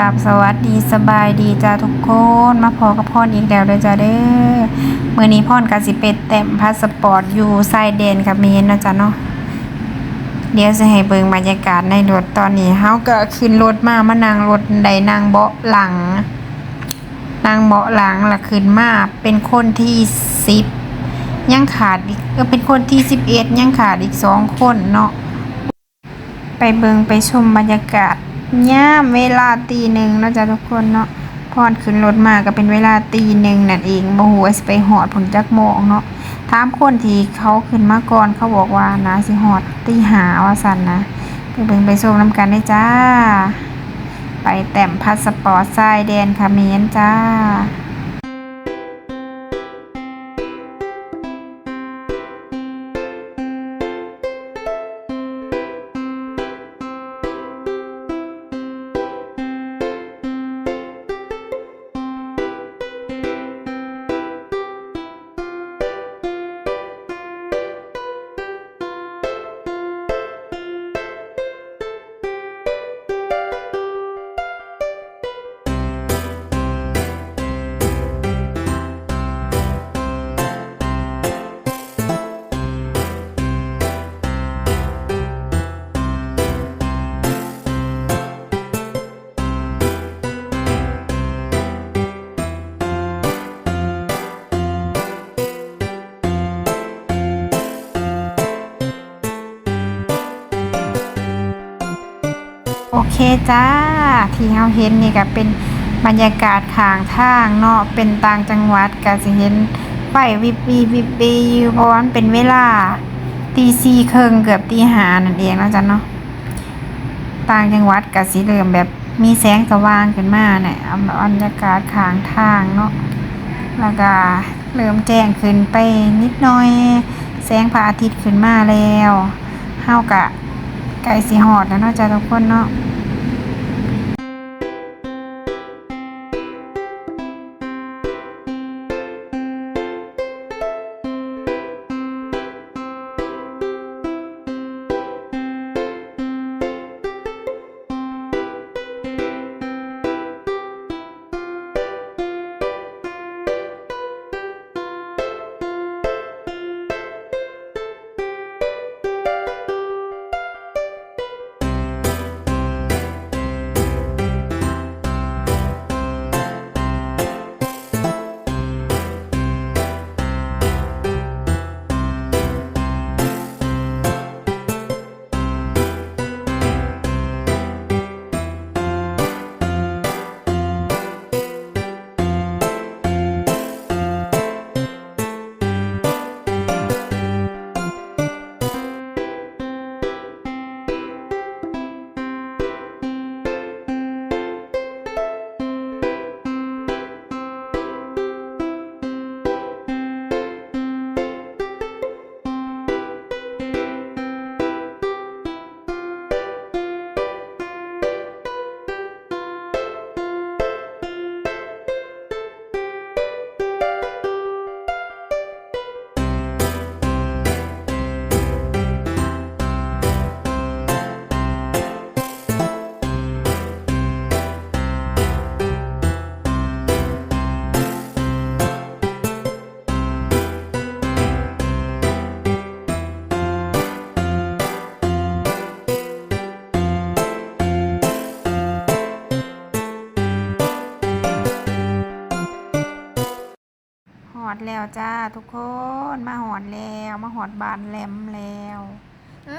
กับสวัสดีสบายดีจ้าทุกคนมาพอกับพ่อนอีกแล้วเด้อจ้าเด้อมื่อนี้พ่อนกสิเป็ดเต็มพาสปอร์ตอยู่ไซเดนกับเมนเนาะจ้าเนาะเดี๋ยวจะให้เบิ่งบรรยากาศในรถตอนนี้เฮาก็ขึ้นรถมามานั่งรถใดนั่งเบาะหลังนั่งเบาะหลังล่ะขึ้นมาเป็นคนที่สิบยังขาดอีกเออเป็นคนที่สิบเอ็ดยังขาดอีกสองคนเนาะไปเบิงไปชมบรรยากาศ ย่ามเวลาตีหนึ่งเนาะจ้ะทุกคนเนาะพอดขึ้นรถมาก็เป็นเวลาตีหนึ่งนั่นเองบ่ฮู้ว่าสิไปหอดผลจักโมงเนาะถามคนที่เขาขึ้นมาก่อนเขาบอกว่านะสิหอดตีหาว่าสันนะไปเบิ่งไปชมน้ำกันได้จ้า ไปแต้มพาสปอร์ตทรายแดนเมนจ้า โอเคจ้า ที่เราเห็นนี่ก็เป็นบรรยากาศข้างทางเนาะเป็นต่างจังหวัดก็สิเห็นไฟวิบวีวิบวีอยู่เพราะว่ามันเป็นเวลาตีสี่ครึ่งเกือบตีห้านั่นเองนะจ้ะเนาะต่างจังหวัดก็สิเริ่มแบบมีแสงสว่างขึ้นมาเนี่ยบรรยากาศข้างทางเนาะแล้วก็เริ่มแจ้งขึ้นไปนิดหน่อย แสงพระอาทิตย์ขึ้นมาแล้วเฮากะ ไก่สีหอดแล้วเนาะจ้าทุกคนเนาะ อดแล้วจ้าทุกคนมาหอดแล้วมาหอดบานแหลมแล้ว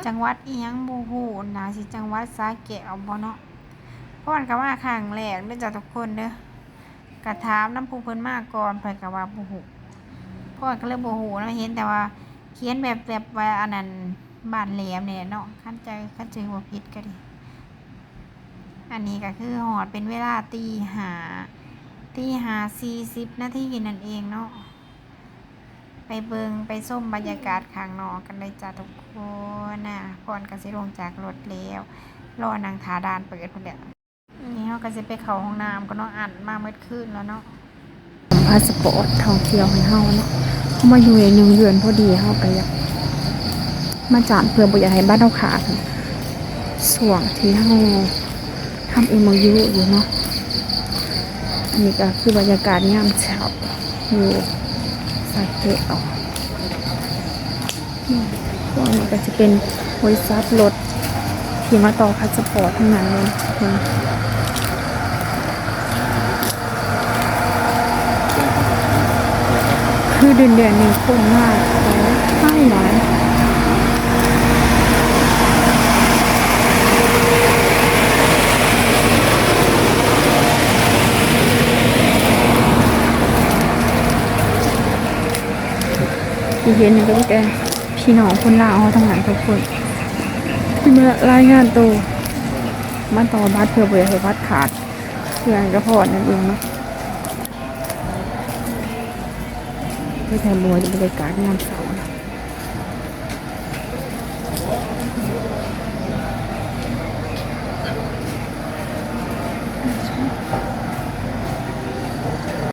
จังหวัดอียังบูฮูนะสิจังหวัดสาแก้วบ่เนาะพ่อนก็ว่าข้างแรกเด้อจ้าทุกคนเด้อกระถามน้ำผู้เพิ่นมาก่อนเพิ่นก็ว่าบูฮูพ่อนก็เลยบูฮูเนาะเห็นแต่ว่าเขียนแบบแบบว่าอันนั้นบ้านแหลมเนี่ยเนาะคันใจคันใจบ่ผิดก็ดิอันนี้ก็คือหอดเป็นเวลาตีหาตีหาสี่สิบนาทีนั่นเองเนาะ ไปเบิงไปส้มบรรยากาศข้างนอกกันเลยจ้าทุกคนนะก่อนก็สิลงจากรถแล้วรอนางทาดานเปิดพุ่นแหละนี่เราก็จะไปเข้าห้องน้ำก็เนาะอ่านมาเมื่อคืนแล้วเนาะพาสปอร์ตท่องเที่ยวให้เฮาเนาะเขามาอยู่ในหนึ่งเดือนพอดีเฮาก็อยากมาจานเพื่อบ่อยากให้บ้านเฮาขาดส่วงที่เฮาทำเอ็มยูอยู่เนาะอันนี้ก็คือบรรยากาศยามเช้าอยู่ สายเกเอาอืมพวกนี้ก็จะเป็นบริษัทรถที่มาต่อพาสปอร์ตทั้งนั้นเลยทุกคนคือเดือนเดือนๆนี้คนมากแต่ไม่หลาย อีกเย็นหนึ่งก็มีแต่พี่น้องคนลาวเอาทั้งนั้นทุกคนที่มารายงานตัวมาต่อบัตรเพื่อเบื่อให้บัตรขาดเพื่อนกระพอดนั่นเองเนาะไม่แทนบัวบรรยากาศงานเสา